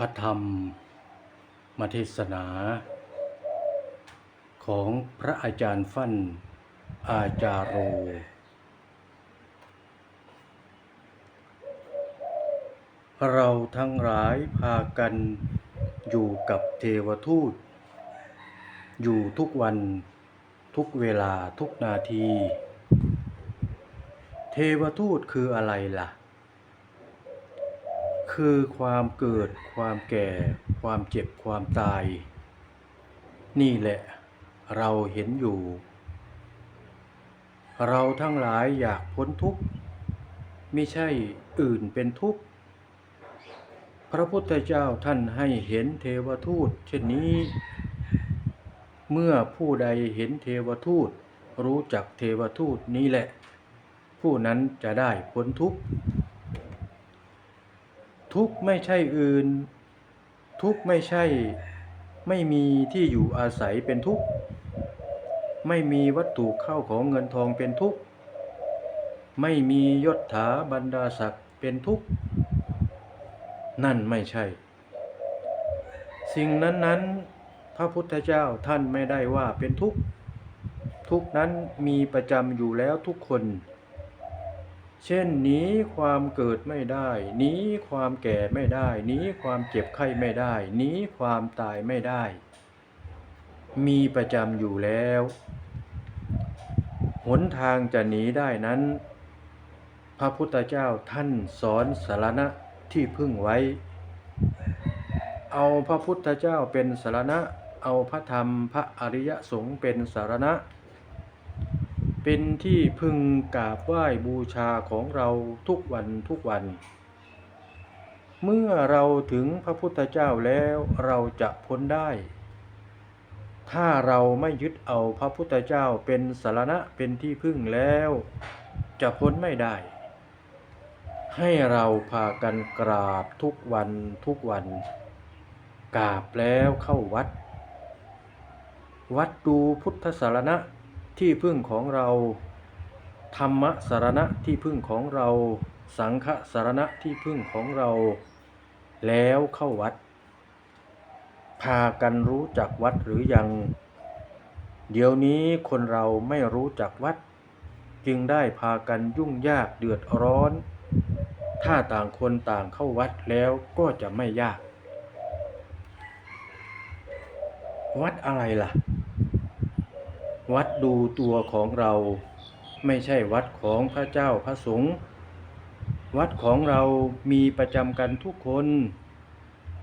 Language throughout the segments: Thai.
พระธรรมมาเทศนา ของพระอาจารย์ฟั่นอาจารโร เราทั้งหลายพากันอยู่กับเทวทูต อยู่ทุกวันทุกเวลาทุกนาที เทวทูตคืออะไรล่ะ คือความเกิด ความแก่ ความเจ็บ ความตาย นี่แหละเราเห็นอยู่ เราทั้งหลายอยากพ้นทุกข์ ไม่ใช่อื่นเป็นทุกข์ พระพุทธเจ้าท่านให้เห็นเทวทูต เช่นนี้ เมื่อผู้ใดเห็นเทวทูต รู้จักเทวทูตนี้แหละ ผู้นั้นจะได้พ้นทุกข์ ทุกข์ไม่ใช่อื่น ทุกข์ไม่ใช่ ไม่มีที่อยู่อาศัยเป็นทุกข์ ไม่มีวัตถุเข้าของเงินทองเป็นทุกข์ ไม่มียศถาบรรดาศักดิ์เป็นทุกข์ นั่นไม่ใช่ สิ่งนั้นๆพระพุทธเจ้าท่านไม่ได้ว่าเป็นทุกข์ ทุกนั้นมีประจำอยู่แล้วทุกคน เช่นหนีความเกิดไม่ได้หนีความแก่ไม่ได้หนีความเจ็บไข้ไม่ได้หนีความตายไม่ได้ มีประจำอยู่แล้ว หนทางจะหนีได้นั้น พระพุทธเจ้าท่านสอนสารณะที่พึ่งไว้ เอาพระพุทธเจ้าเป็นสารณะ เอาพระธรรมพระอริยสงฆ์เป็นสารณะ เป็นที่พึงกราบไหว้บูชาของเราทุกวันทุกวัน เมื่อเราถึงพระพุทธเจ้าแล้วเราจะพ้นได้ ถ้าเราไม่ยึดเอาพระพุทธเจ้าเป็นสารณะเป็นที่พึ่งแล้ว จะพ้นไม่ได้ ให้เราพากันกราบทุกวันทุกวัน กราบแล้วเข้าวัด วัดดูพุทธสารณะ ที่พึ่งของเรา ธรรมสารณะที่พึ่งของเรา สังฆสารณะที่พึ่งของเรา แล้วเข้าวัด พากันรู้จักวัดหรือยัง เดี๋ยวนี้คนเราไม่รู้จักวัด จึงได้พากันยุ่งยากเดือดร้อน ถ้าต่างคนต่างเข้าวัดแล้วก็จะไม่ยาก วัดอะไรล่ะ วัดดูตัวของเรา ไม่ใช่วัดของพระเจ้าพระสงฆ์วัดของเรามีประจำกันทุกคน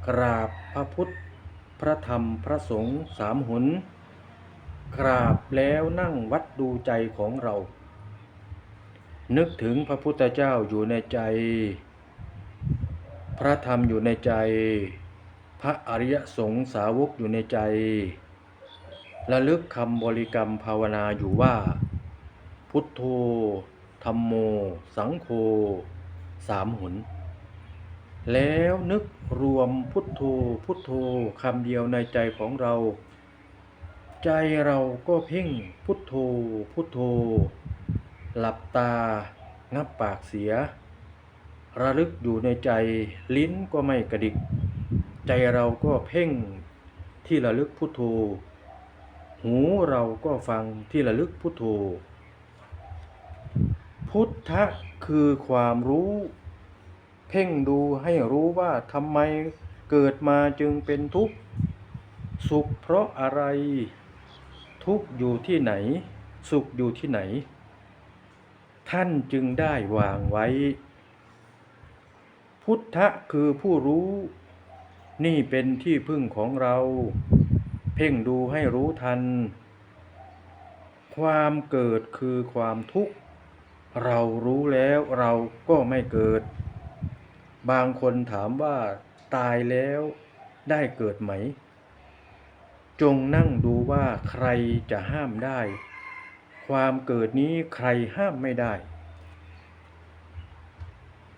กราบพระพุทธ พระธรรมพระสงฆ์สามหน กราบแล้วนั่งวัดดูใจของเรา นึกถึงพระพุทธเจ้าอยู่ในใจ พระธรรมอยู่ในใจ พระอริยสงฆ์สาวกอยู่ในใจ ระลึกคำบริกรรมภาวนาอยู่ว่า พุทโธธรรมโม สังโฆสามหน แล้วนึกรวมพุทโธพุทโธคำเดียวในใจของเรา ใจเราก็เพ่งพุทโธพุทโธ หลับตา งับปากเสีย ระลึกอยู่ในใจลิ้นก็ไม่กระดิก ใจเราก็เพ่งที่ระลึกพุทโธ หูเราก็ฟังที่ระลึกพุทโธ พุทธะคือความรู้ เพ่งดูให้รู้ว่าทำไมเกิดมาจึงเป็นทุกข์ สุขเพราะอะไร ทุกข์อยู่ที่ไหน สุขอยู่ที่ไหน ท่านจึงได้วางไว้ พุทธะคือผู้รู้ นี่เป็นที่พึ่งของเรา เพ่งดูให้รู้ทัน ความเกิดคือความทุกข์ เรารู้แล้วเราก็ไม่เกิด บางคนถามว่าตายแล้วได้เกิดไหม จงนั่งดูว่าใครจะห้ามได้ ความเกิดนี้ใครห้ามไม่ได้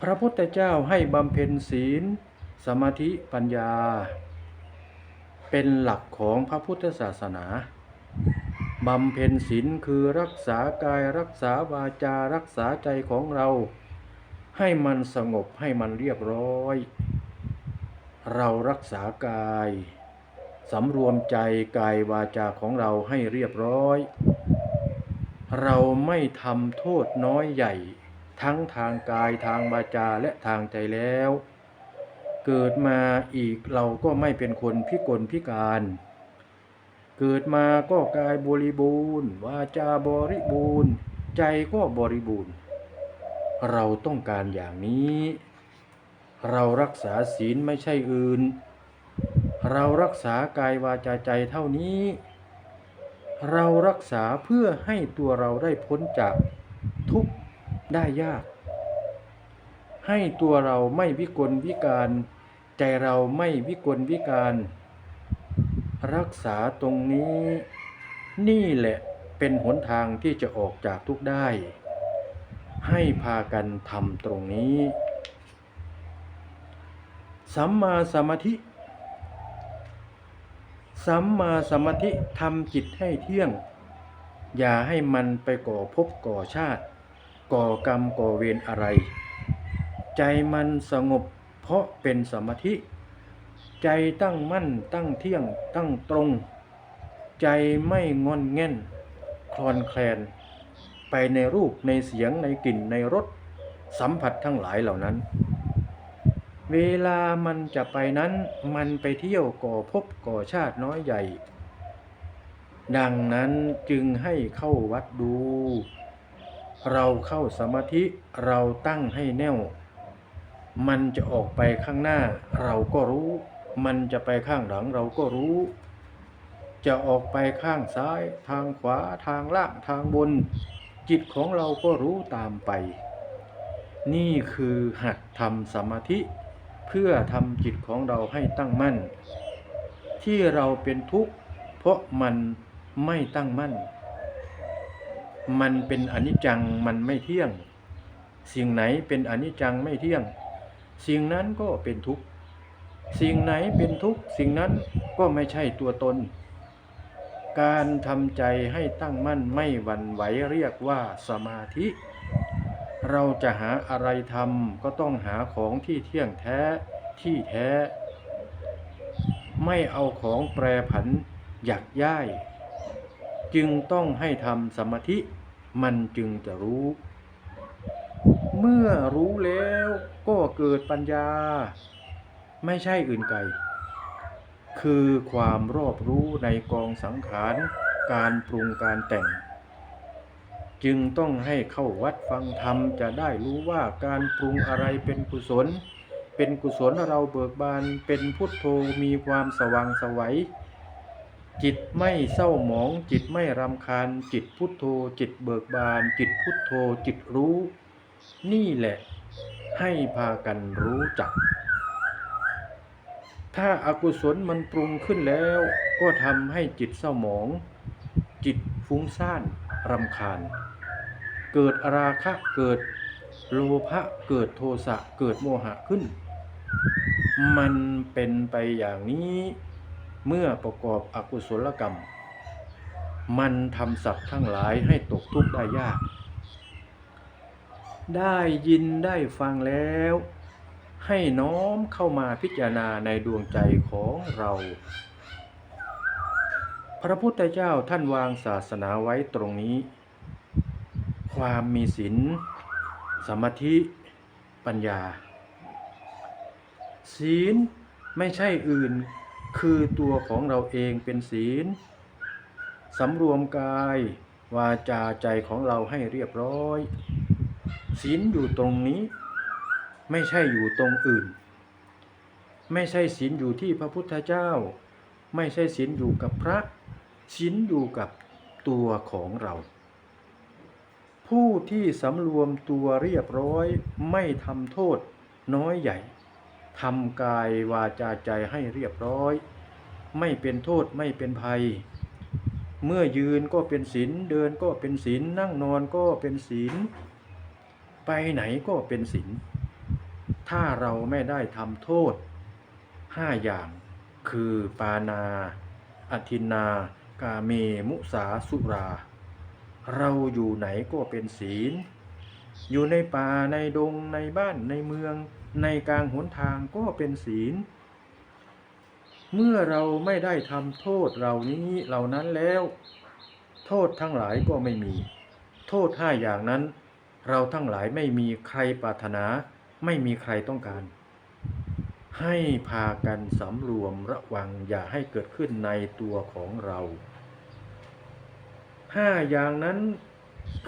พระพุทธเจ้าให้บำเพ็ญศีล สมาธิปัญญา เป็นหลักของพระพุทธศาสนาบำเพ็ญศีลคือรักษากายรักษาวาจารักษาใจของเรา ให้มันสงบให้มันเรียบร้อย เรารักษากายสำรวมใจกายวาจาของเราให้เรียบร้อย เราไม่ทำโทษน้อยใหญ่ ทั้งทางกายทางวาจาและทางใจแล้ว เกิดมาอีกเราก็ไม่เป็นคนพิกลพิการ เกิดมาก็กายบริบูรณ์วาจาบริบูรณ์ ใจก็บริบูรณ์ เราต้องการอย่างนี้ เรารักษาศีลไม่ใช่อื่น เรารักษากายวาจาใจเท่านี้ เรารักษาเพื่อให้ตัวเราได้พ้นจากทุกข์ได้ยากให้ตัวเราไม่วิกลวิการ ใจเราไม่วิกลวิการ รักษาตรงนี้ นี่แหละเป็นหนทางที่จะออกจากทุกข์ได้ ให้พากันทำตรงนี้ สัมมาสมาธิ สัมมาสมาธิทำจิตให้เที่ยง อย่าให้มันไปก่อภพก่อชาติ ก่อกรรมก่อเวรอะไร ใจมันสงบ เพราะเป็นสมาธิ ใจตั้งมั่นตั้งเที่ยงตั้งตรง ใจไม่งอนแง่น คลอนแคลน ไปในรูปในเสียงในกลิ่นในรสสัมผัสทั้งหลายเหล่านั้น เวลามันจะไปนั้นมันไปเที่ยวก่อภพก่อชาติน้อยใหญ่ ดังนั้นจึงให้เข้าวัดดู เราเข้าสมาธิเราตั้งให้แน่ว มันจะออกไปข้างหน้าเราก็รู้ มันจะไปข้างหลังเราก็รู้ จะออกไปข้างซ้าย ทางขวาทางล่างทางบน จิตของเราก็รู้ตามไป นี่คือหัดทำสมาธิ เพื่อทำจิตของเราให้ตั้งมั่น ที่เราเป็นทุกข์ เพราะมันไม่ตั้งมั่น มันเป็นอนิจจังมันไม่เที่ยง สิ่งไหนเป็นอนิจจังไม่เที่ยง สิ่งนั้นก็เป็นทุกข์ สิ่งไหนเป็นทุกข์ สิ่งนั้นก็ไม่ใช่ตัวตน การทำใจให้ตั้งมั่นไม่หวั่นไหวเรียกว่าสมาธิ เราจะหาอะไรทำก็ต้องหาของที่เที่ยงแท้ที่แท้ ไม่เอาของแปรผันหยักย้าย จึงต้องให้ทำสมาธิมันจึงจะรู้ เมื่อรู้แล้วก็เกิดปัญญา ไม่ใช่อื่นไกล คือความรอบรู้ในกองสังขารการปรุงการแต่ง จึงต้องให้เข้าวัดฟังธรรมจะได้รู้ว่าการปรุงอะไรเป็นกุศล เป็นกุศลเราเบิกบานเป็นพุทโธมีความสว่างสวัยจิตไม่เศร้าหมองจิตไม่รำคาญ จิตพุทโธ จิตเบิกบาน จิตพุทโธ จิตรู้ นี่แหละให้พากันรู้จัก ถ้าอากุศลมันปรุงขึ้นแล้วก็ทำให้จิตเศร้าหมอง จิตฟุ้งซ่านรำคาญ เกิดราคะเกิดโลภะเกิดโทสะเกิดโมหะขึ้น มันเป็นไปอย่างนี้เมื่อประกอบอกุศลกรรม มันทำสัตว์ทั้งหลายให้ตกทุกข์ได้ยาก ได้ยินได้ฟังแล้ว ให้น้อมเข้ามาพิจารณาในดวงใจของเรา พระพุทธเจ้าท่านวางศาสนาไว้ตรงนี้ ความมีศีลสมาธิปัญญา ศีลไม่ใช่อื่นคือตัวของเราเองเป็นศีลสำรวมกาย วาจาใจของเราให้เรียบร้อย ศีลอยู่ตรงนี้ ไม่ใช่อยู่ตรงอื่น ไม่ใช่ศีลอยู่ที่พระพุทธเจ้า ไม่ใช่ศีลอยู่กับพระศีลอยู่กับตัวของเรา ผู้ที่สำรวมตัวเรียบร้อยไม่ทำโทษน้อยใหญ่ทำกายวาจาใจให้เรียบร้อย ไม่เป็นโทษไม่เป็นภัย เมื่อยืนก็เป็นศีลเดินก็เป็นศีลนั่งนอนก็เป็นศีล ไปไหนก็เป็นศีลถ้าเราไม่ได้ทำโทษห้าอย่าง คือปานา อธินากาเมมุสาสุรา เราอยู่ไหนก็เป็นศีล อยู่ในป่าในดงในบ้านในเมือง ในกลางหนทางก็เป็นศีล เมื่อเราไม่ได้ทำโทษเหล่านี้เหล่านั้นแล้ว โทษทั้งหลายก็ไม่มี โทษห้าอย่างนั้น เราทั้งหลายไม่มีใครปรารถนา ไม่มีใครต้องการ ให้พากันสำรวมระวังอย่าให้เกิดขึ้นในตัวของเราห้าอย่างนั้น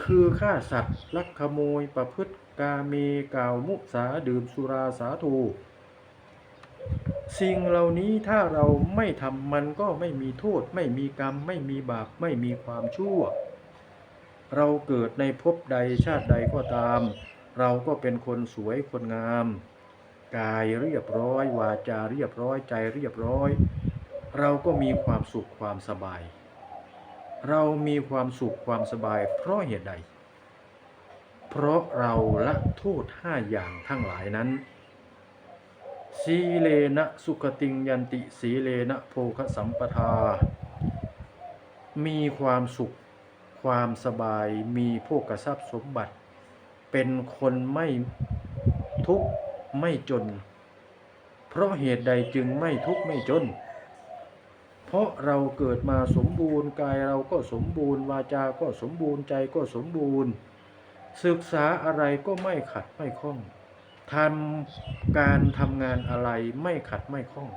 คือฆ่าสัตว์ ลักขโมยประพฤติกาเมกาวมุสาดื่มสุราสาทูสิ่งเหล่านี้ถ้าเราไม่ทำมันก็ไม่มีโทษ ไม่มีกรรม ไม่มีบาป ไม่มีความชั่ว เราเกิดในภพใดชาติใดก็ตาม เราก็เป็นคนสวยคนงาม กายเรียบร้อย วาจาเรียบร้อยใจเรียบร้อย เราก็มีความสุขความสบาย เรามีความสุขความสบาย เพราะเหตุใด เพราะเราละโทษห้าอย่างทั้งหลายนั้นสีเลนะสุขติงยันติสีเลนะโภคสัมปทา มีความสุข ความสบายมีโภคทรัพย์สมบัติ เป็นคนไม่ทุกข์ไม่จน เพราะเหตุใดจึงไม่ทุกข์ไม่จน เพราะเราเกิดมาสมบูรณ์กายเราก็สมบูรณ์วาจา ก็สมบูรณ์ใจก็สมบูรณ์ ศึกษาอะไรก็ไม่ขัดไม่ข้องทำการทำงานอะไรไม่ขัดไม่ข้อง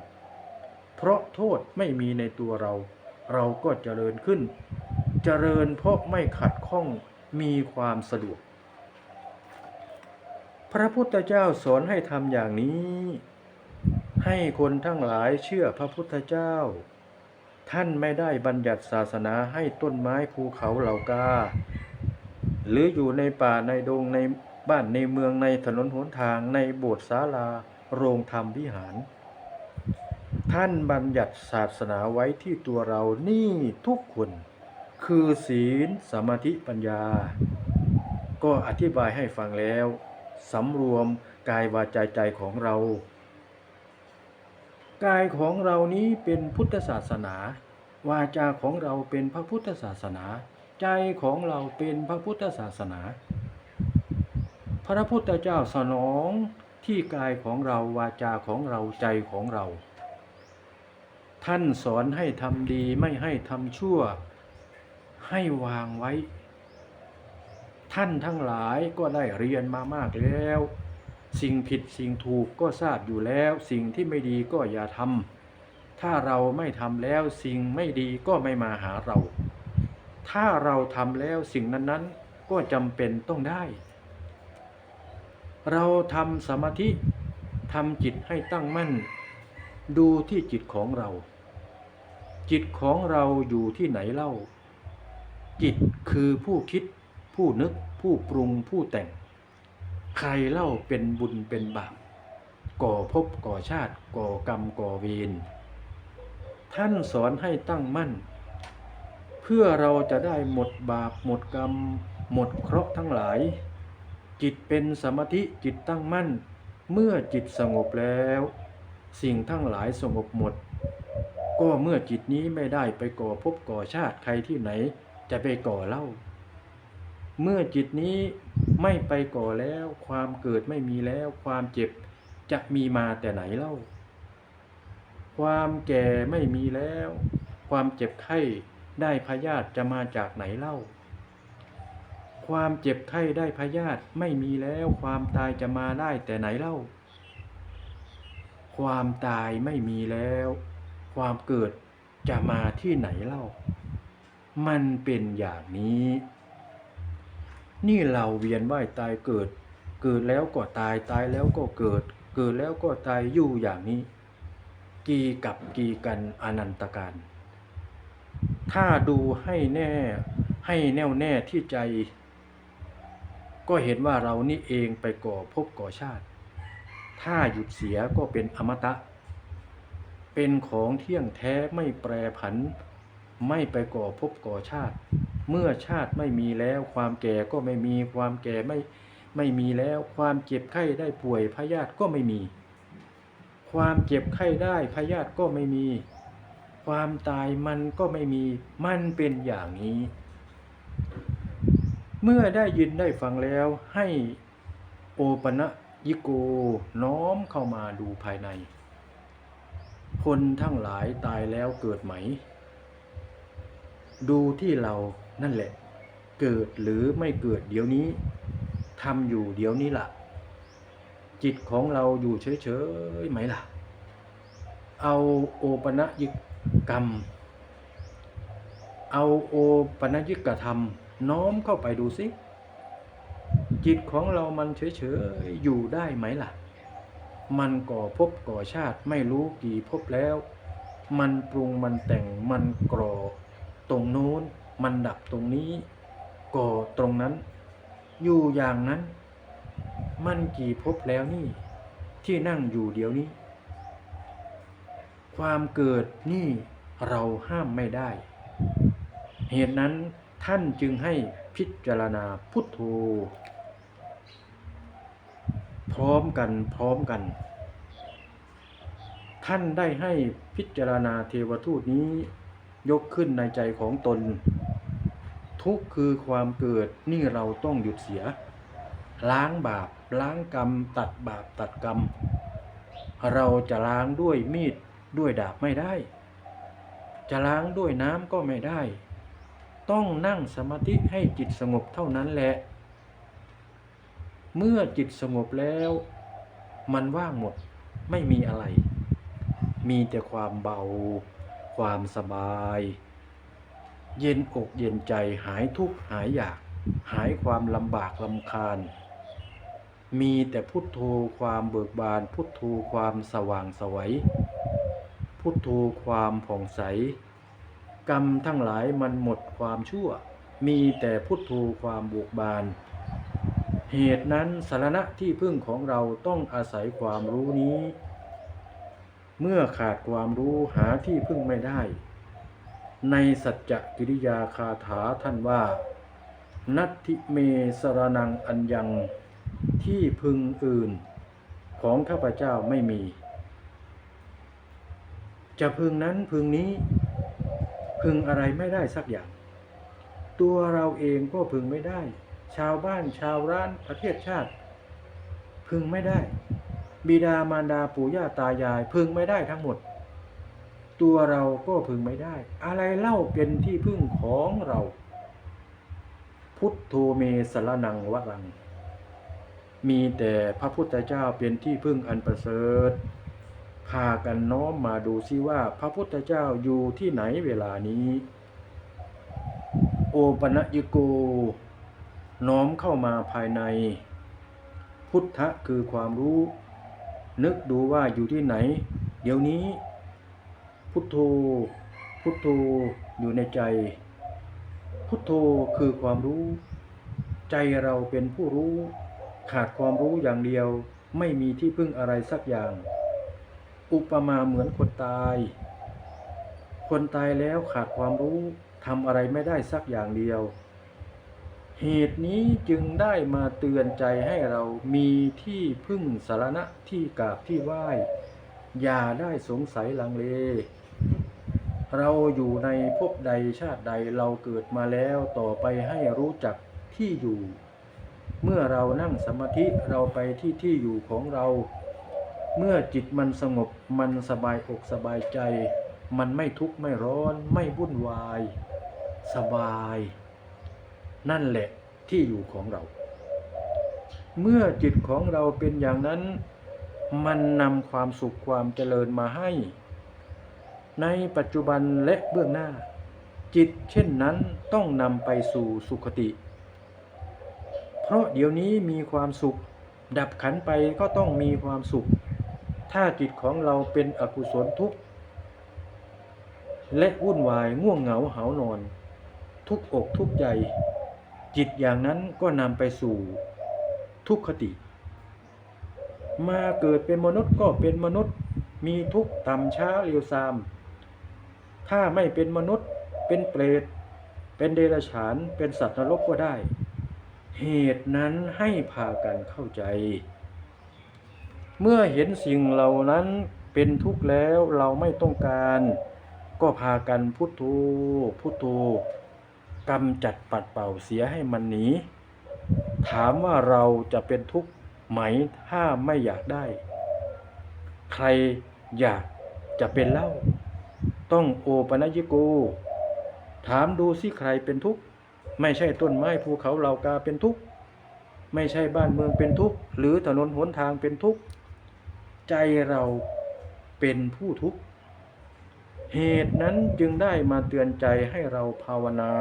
เพราะโทษไม่มีในตัวเรา เราก็เจริญขึ้น เจริญเพราะไม่ขัดข้องมีความสะดวก พระพุทธเจ้าสอนให้ทำอย่างนี้ ให้คนทั้งหลายเชื่อพระพุทธเจ้า ท่านไม่ได้บัญญัติศาสนาให้ต้นไม้ภูเขาเหล่ากา หรืออยู่ในป่าในดงในบ้านในเมืองในถนนหนทางในโบสถ์ศาลาโรงธรรมวิหาร ท่านบัญญัติศาสนาไว้ที่ตัวเรานี่ทุกคน คือศีลสมาธิปัญญา ก็อธิบายให้ฟังแล้วสำรวมกายวาจาใจของเรา กายของเรานี้เป็นพุทธศาสนา วาจาของเราเป็นพระพุทธศาสนา ใจของเราเป็นพระพุทธศาสนา พระพุทธเจ้าสนองที่กายของเราวาจาของเราใจของเรา ท่านสอนให้ทำดีไม่ให้ทำชั่ว ให้วางไว้ ท่านทั้งหลายก็ได้เรียนมามากแล้ว สิ่งผิดสิ่งถูกก็ทราบอยู่แล้ว สิ่งที่ไม่ดีก็อย่าทำถ้าเราไม่ทำแล้วสิ่งไม่ดีก็ไม่มาหาเรา ถ้าเราทำแล้วสิ่งนั้นๆก็จำเป็นต้องได้ เราทำสมาธิทำจิตให้ตั้งมั่น ดูที่จิตของเรา จิตของเราอยู่ที่ไหนเล่า จิตคือผู้คิด ผู้นึก ผู้ปรุงผู้แต่ง ใครเล่าเป็นบุญเป็นบาปก่อภพก่อชาติ ก่อกรรมก่อเวรท่านสอนให้ตั้งมั่น เพื่อเราจะได้หมดบาป หมดกรรม หมดเคราะห์ทั้งหลาย จิตเป็นสมาธิจิตตั้งมั่น เมื่อจิตสงบแล้ว สิ่งทั้งหลายสงบหมด ก็เมื่อจิตนี้ไม่ได้ไปก่อภพก่อชาติใครที่ไหน จะไปก่อเล่า เมื่อจิตนี้ไม่ไปก่อแล้ว ความเกิดไม่มีแล้ว ความเจ็บจะมีมาแต่ไหนเล่า ความแก่ไม่มีแล้ว ความเจ็บไข้ได้พยาธิจะมาจากไหนเล่า ความเจ็บไข้ได้พยาธิไม่มีแล้ว ความตายจะมาได้แต่ไหนเล่า ความตายไม่มีแล้ว ความเกิดจะมาที่ไหนเล่า มันเป็นอย่างนี้ นี่เราเวียนว่ายตายเกิด เกิดแล้วก็ตายตายแล้วก็เกิด เกิดแล้วก็ตายอยู่อย่างนี้ กีกับกีกันอนันตการ ถ้าดูให้แน่ให้แน่วแน่ที่ใจ ก็เห็นว่าเรานี่เองไปก่อภพก่อชาติ ถ้าหยุดเสียก็เป็นอมตะ เป็นของเที่ยงแท้ไม่แปรผัน ไม่ไปก่อภพก่อชาติ เมื่อชาติไม่มีแล้ว ความแก่ก็ไม่มีความแก่ไม่ไม่มีแล้ว ความเจ็บไข้ได้ป่วยพยาธิก็ไม่มี ความเจ็บไข้ได้พยาธิก็ไม่มี ความตายมันก็ไม่มี มันเป็นอย่างนี้ เมื่อได้ยินได้ฟังแล้วให้โอปะนะยิโกน้อมเข้ามาดูภายใน คนทั้งหลายตายแล้วเกิดไหม ดูที่เรานั่นแหละ เกิดหรือไม่เกิดเดี๋ยวนี้ทำอยู่เดี๋ยวนี้ล่ะ จิตของเราอยู่เฉยๆไหมล่ะ เอาโอปะยิกกรรม เอาโอปะยิกธรรม น้อมเข้าไปดูสิจิตของเรามันเฉยๆอยู่ได้ไหมล่ะ มันก่อภพก่อชาติไม่รู้กี่ภพแล้ว มันปรุงมันแต่งมันกรอ ตรงโน้น มันดับตรงนี้ ก่อตรงนั้น อยู่อย่างนั้น มันกี่ภพแล้วนี่ ที่นั่งอยู่เดี๋ยวนี้ ความเกิดนี่เราห้ามไม่ได้ เหตุนั้นท่านจึงให้พิจารณาพุทโธพร้อมกันพร้อมกัน ท่านได้ให้พิจารณาเทวทูตนี้ ยกขึ้นในใจของตน ทุกคือความเกิดนี่เราต้องหยุดเสีย ล้างบาป ล้างกรรม ตัดบาปตัดกรรม เราจะล้างด้วยมีดด้วยดาบไม่ได้ จะล้างด้วยน้ำก็ไม่ได้ ต้องนั่งสมาธิให้จิตสงบเท่านั้นแหละ เมื่อจิตสงบแล้ว มันว่างหมดไม่มีอะไร มีแต่ความเบา ความสบาย เย็นอกเย็นใจหายทุกข์หายอยาก หายความลำบากลำคาญ มีแต่พุทโธความเบิกบาน พุทโธความสว่างสวัย พุทโธความผ่องใส กรรมทั้งหลายมันหมดความชั่ว มีแต่พุทโธความบวกบานเหตุนั้นสารณะที่พึ่งของเราต้องอาศัยความรู้นี้ เมื่อขาดความรู้หาที่พึ่งไม่ได้ ในสัจจกิริยาคาถาท่านว่า นัตถิเมสรนังอัญญังที่พึงอื่นของข้าพเจ้าไม่มี จะพึงนั้นพึงนี้พึงอะไรไม่ได้สักอย่าง ตัวเราเองก็พึงไม่ได้ ชาวบ้านชาวร้านประเทศชาติ พึงไม่ได้ บิดามารดาปู่ย่าตายาย พึงไม่ได้ทั้งหมด ตัวเราก็พึงไม่ได้ อะไรเล่าเป็นที่พึ่งของเรา พุทโธเมสรนังวรัง มีแต่พระพุทธเจ้าเป็นที่พึ่งอันประเสริฐพากันน้อมมาดูซิว่าพระพุทธเจ้าอยู่ที่ไหนเวลานี้ โอปะยโก น้อมเข้ามาภายใน พุทธะคือความรู้ นึกดูว่าอยู่ที่ไหน เดี๋ยวนี้ พุทโธ พุทโธอยู่ในใจ พุทโธคือความรู้ ใจเราเป็นผู้รู้ ขาดความรู้อย่างเดียว ไม่มีที่พึ่งอะไรสักอย่าง อุปมาเหมือนคนตาย คนตายแล้วขาดความรู้ทำอะไรไม่ได้สักอย่างเดียว เหตุนี้จึงได้มาเตือนใจให้เรามีที่พึ่งสารณะที่กราบที่ไหว้ อย่าได้สงสัยลังเล เราอยู่ในภพใดชาติใดเราเกิดมาแล้วต่อไปให้รู้จักที่อยู่ เมื่อเรานั่งสมาธิเราไปที่ที่อยู่ของเรา เมื่อจิตมันสงบมันสบายอกสบายใจ มันไม่ทุกข์ไม่ร้อนไม่วุ่นวาย สบาย นั่นแหละที่อยู่ของเรา เมื่อจิตของเราเป็นอย่างนั้น มันนำความสุขความเจริญมาให้ ในปัจจุบันและเบื้องหน้า จิตเช่นนั้นต้องนำไปสู่สุคติ เพราะเดี๋ยวนี้มีความสุข ดับขันไปก็ต้องมีความสุข ถ้าจิตของเราเป็นอกุศลทุกข์และวุ่นวายง่วงเหงาหานอน ทุกอกทุกใจ จิตอย่างนั้นก็นำไปสู่ทุกขติ มาเกิดเป็นมนุษย์ก็เป็นมนุษย์มีทุกข์ต่ำช้าเรียวซาม ถ้าไม่เป็นมนุษย์เป็นเปรต เป็นเดรัจฉานเป็นสัตว์นรกก็ได้ เหตุนั้นให้พากันเข้าใจ เมื่อเห็นสิ่งเหล่านั้นเป็นทุกข์แล้วเราไม่ต้องการ ก็พากันพุทโธพุทโธ กำจัดปัดเป่าเสียให้มันหนี ถามว่าเราจะเป็นทุกข์ไหมถ้าไม่อยากได้ ใครอยากจะเป็นเล่า ต้องโอปนัญญิโก ถามดูสิใครเป็นทุกข์ไม่ใช่ต้นไม้ภูเขาเหล่ากาเป็นทุกข์ไม่ใช่บ้านเมืองเป็นทุกข์หรือถนนหนทางเป็นทุกข์ใจเราเป็นผู้ทุกข์ เหตุนั้นจึงได้มาเตือนใจให้เราภาวนา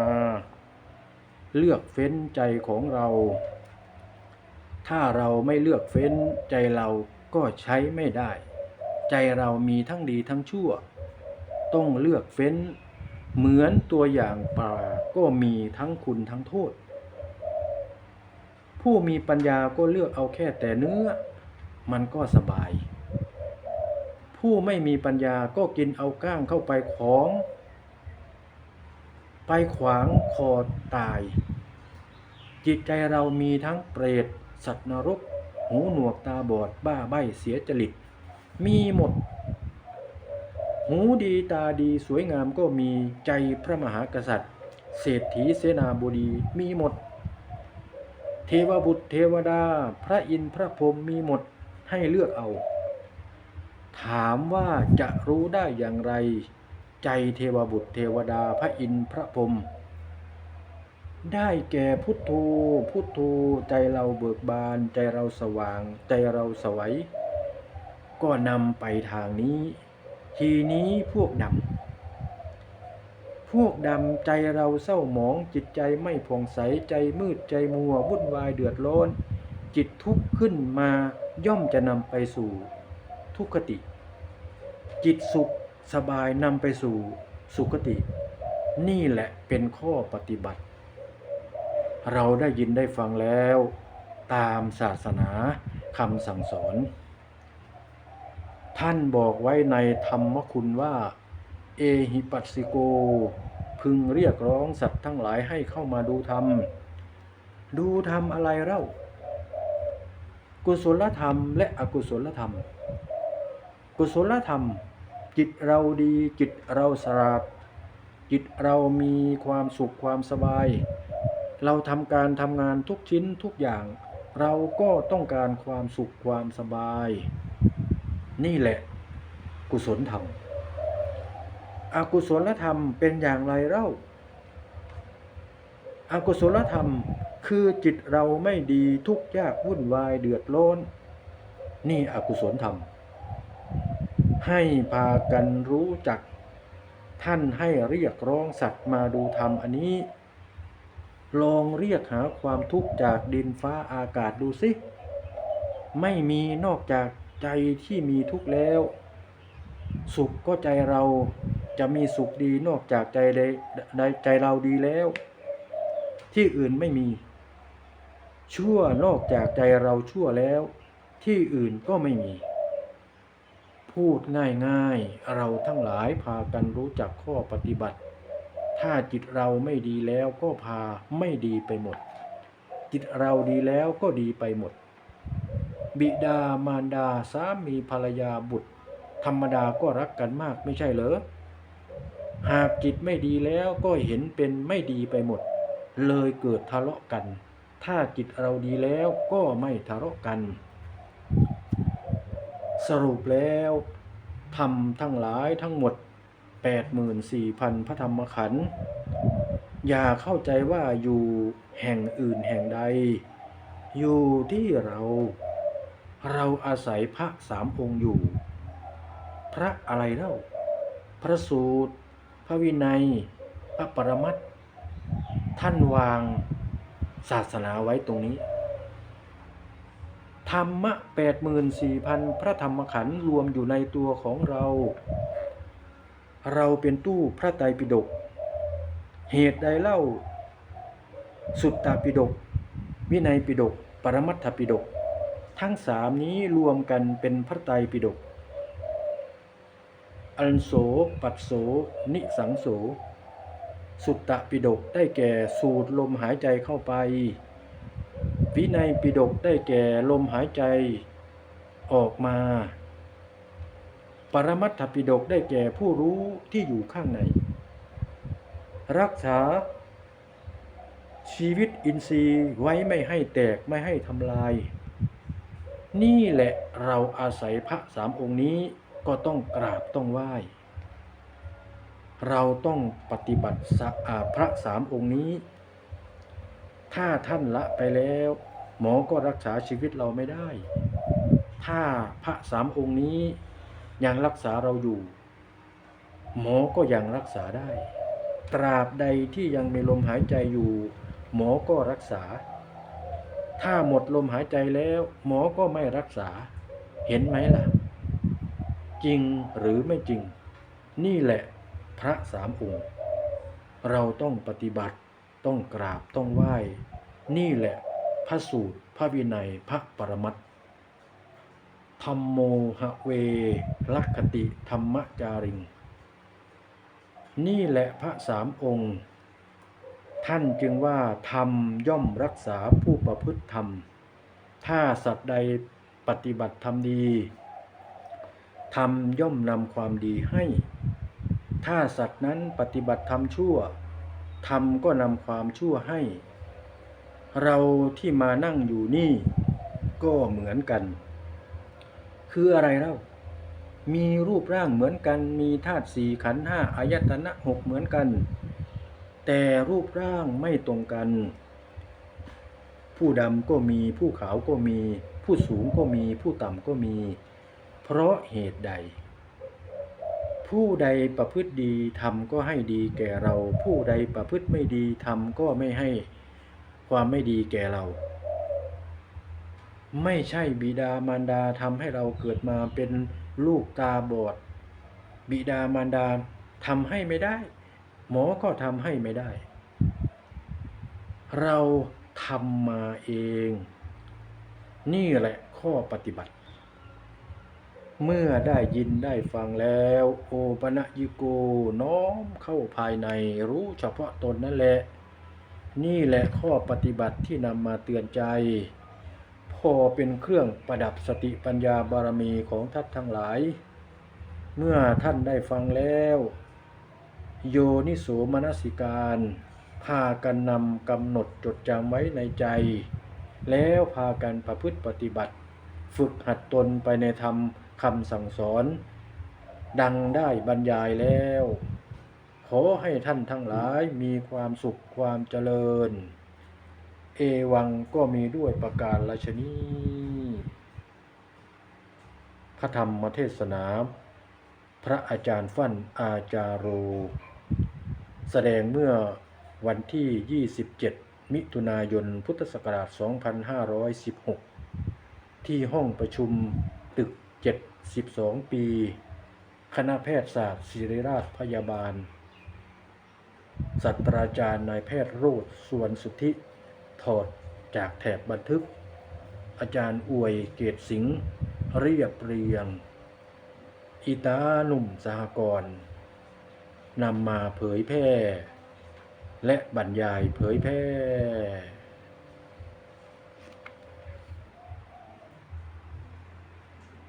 เลือกเฟ้นใจของเรา ถ้าเราไม่เลือกเฟ้นใจเราก็ใช้ไม่ได้ ใจเรามีทั้งดีทั้งชั่ว ต้องเลือกเฟ้น เหมือนตัวอย่างปลาก็มีทั้งคุณทั้งโทษ ผู้มีปัญญาก็เลือกเอาแค่แต่เนื้อ มันก็สบาย ผู้ไม่มีปัญญาก็กินเอาก้างเข้าไปของ ไปขวางคอตาย จิตใจเรามีทั้งเปรต สัตว์นรก หูหนวกตาบอด บ้าใบ้เสียจริต มีหมด หูดีตาดีสวยงามก็มีใจพระมหากษัตริย์ เศรษฐีเสนาบดีมีหมด เทวบุตรเทวดา พระอินทร์พระพรหมมีหมดให้เลือกเอา ถามว่าจะรู้ได้อย่างไร ใจเทวบุตรเทวดาพระอินทร์พระพรหมได้แก่พุทโธพุทโธใจเราเบิกบาน ใจเราสว่าง ใจเราสวัย ก็นำไปทางนี้ ทีนี้พวกดำพวกดำใจเราเศร้าหมอง จิตใจไม่ผ่องใสใจมืดใจมัววุ่นวายเดือดร้อน จิตทุกข์ขึ้นมาย่อมจะนำไปสู่ทุกขติ จิตสุขสบายนำไปสู่สุขติ นี่แหละเป็นข้อปฏิบัติ เราได้ยินได้ฟังแล้ว ตามศาสนาคำสั่งสอน ท่านบอกไว้ในธรรมคุณว่า เอหิปัสสิโก พึงเรียกร้องสัตว์ทั้งหลายให้เข้ามาดูธรรม ดูธรรมอะไรเล่า กุศลธรรมและอกุศลธรรม กุศลธรรม จิตเราดีจิตเราสะอาดจิตเรามีความสุขความสบาย เราทำการทำงานทุกชิ้นทุกอย่าง เราก็ต้องการความสุขความสบาย นี่แหละ กุศลธรรมอกุศลธรรมเป็นอย่างไรเล่าอากุศลธรรมคือจิตเราไม่ดีทุกข์ยากวุ่นวายเดือดร้อน นี่อกุศลธรรม ให้พากันรู้จัก ท่านให้เรียกร้องสัตว์มาดูธรรมอันนี้ ลองเรียกหาความทุกข์จากดินฟ้าอากาศดูสิไม่มีนอกจากใจที่มีทุกข์แล้ว สุขก็ใจเราจะมีสุขดีนอกจากใจใดใใจเราดีแล้ว ที่อื่นไม่มี ชั่วนอกจากใจเราชั่วแล้ว ที่อื่นก็ไม่มี พูดง่ายๆ เราทั้งหลายพากันรู้จักข้อปฏิบัติ ถ้าจิตเราไม่ดีแล้วก็พาไม่ดีไปหมด จิตเราดีแล้วก็ดีไปหมด บิดามารดาสามีภรรยาบุตร ธรรมดาก็รักกันมากไม่ใช่เหรอ หากจิตไม่ดีแล้วก็เห็นเป็นไม่ดีไปหมด เลยเกิดทะเลาะกัน ถ้าจิตเราดีแล้วก็ไม่ทะเลาะกัน สรุปแล้วทำทั้งหลายทั้งหมด 84,000 พระธรรมขันธ์อย่าเข้าใจว่าอยู่แห่งอื่นแห่งใด อยู่ที่เรา เราอาศัยพระสามองค์อยู่ พระอะไรเล่า พระสูตร พระวินัย พระปรมัตท่านวางศาสนาไว้ตรงนี้ ธรรมะ84,000 พระธรรมขันธ์รวมอยู่ในตัวของเรา เราเป็นตู้พระไตรปิฎกเหตุใดเล่า สุตตปิฎกวินัยปิฎกปรมัตถปิฎกทั้งสามนี้รวมกันเป็นพระไตรปิฎกอันโสปัสโส นิสังโส สุตตปิฎกได้แก่สูดลมหายใจเข้าไป วินัยปิฎกได้แก่ลมหายใจออกมา ปรมัตถปิฎกได้แก่ผู้รู้ที่อยู่ข้างใน รักษา ชีวิตอินทรีย์ไว้ไม่ให้แตกไม่ให้ทำลาย นี่แหละเราอาศัยพระสามองค์นี้ก็ต้องกราบต้องไหว้ เราต้องปฏิบัติสะอาพระสามองค์นี้ ถ้าท่านละไปแล้ว หมอก็รักษาชีวิตเราไม่ได้ ถ้าพระสามองค์นี้ยังรักษาเราอยู่ หมอก็ยังรักษาได้ ตราบใดที่ยังมีลมหายใจอยู่ หมอก็รักษา ถ้าหมดลมหายใจแล้ว หมอก็ไม่รักษา เห็นไหมล่ะ จริงหรือไม่จริง นี่แหละพระสามองค์ เราต้องปฏิบัติ ต้องกราบต้องไหว้ นี่แหละพระสูตรพระวินัยพระปรมัตธรรมโมหะเวลักขติธรรมจาริง นี่แหละพระสามองค์ ท่านจึงว่าธรรมย่อมรักษาผู้ประพฤติธรรม ถ้าสัตว์ใดปฏิบัติธรรมดีธรรมย่อมนำความดีให้ ถ้าสัตว์นั้นปฏิบัติธรรมชั่ว ธรรมก็นำความชั่วให้ เราที่มานั่งอยู่นี่ก็เหมือนกัน คืออะไรเล่า มีรูปร่างเหมือนกัน มีธาตุสี่ขันห้าอายตนะหกเหมือนกัน แต่รูปร่างไม่ตรงกัน ผู้ดำก็มีผู้ขาวก็มี ผู้สูงก็มีผู้ต่ำก็มี เพราะเหตุใด ผู้ใดประพฤติดีทำก็ให้ดีแก่เรา ผู้ใดประพฤติไม่ดีทำก็ไม่ให้ความไม่ดีแก่เรา ไม่ใช่บิดามารดาทำให้เราเกิดมาเป็นลูกตาบอด บิดามารดาทำให้ไม่ได้ หมอก็ทำให้ไม่ได้ เราทำมาเอง นี่แหละข้อปฏิบัติ เมื่อได้ยินได้ฟังแล้ว โอปะนะยิโกน้อมเข้าภายในรู้เฉพาะตนนั่นแหละ นี่แหละข้อปฏิบัติที่นำมาเตือนใจ พอเป็นเครื่องประดับสติปัญญาบารมีของท่านทั้งหลาย เมื่อท่านได้ฟังแล้ว โยนิโสมนสิการพากันนำกำหนดจดจำไว้ในใจ แล้วพากันประพฤติปฏิบัติ ฝึกหัดตนไปในธรรม คำสั่งสอน ดังได้บรรยายแล้ว ขอให้ท่านทั้งหลายมีความสุขความเจริญ เอวังก็มีด้วยประการราชนีพระธรรมเทศนา พระอาจารย์ฟั่นอาจารโร แสดงเมื่อวันที่ 27 มิถุนายน พุทธศักราช 2516 ที่ห้องประชุมตึก 72ปี คณะแพทยศาสตร์ศิริราชพยาบาลศาสตราจารย์นายแพทย์โรธสวนสุทธิถอดจากแถบบันทึก อาจารย์อวยเกตสิงห์เรียบเรียง อิตาหนุ่มสหกรณ์นำมาเผยแพร่ และบรรยายเผยแพร่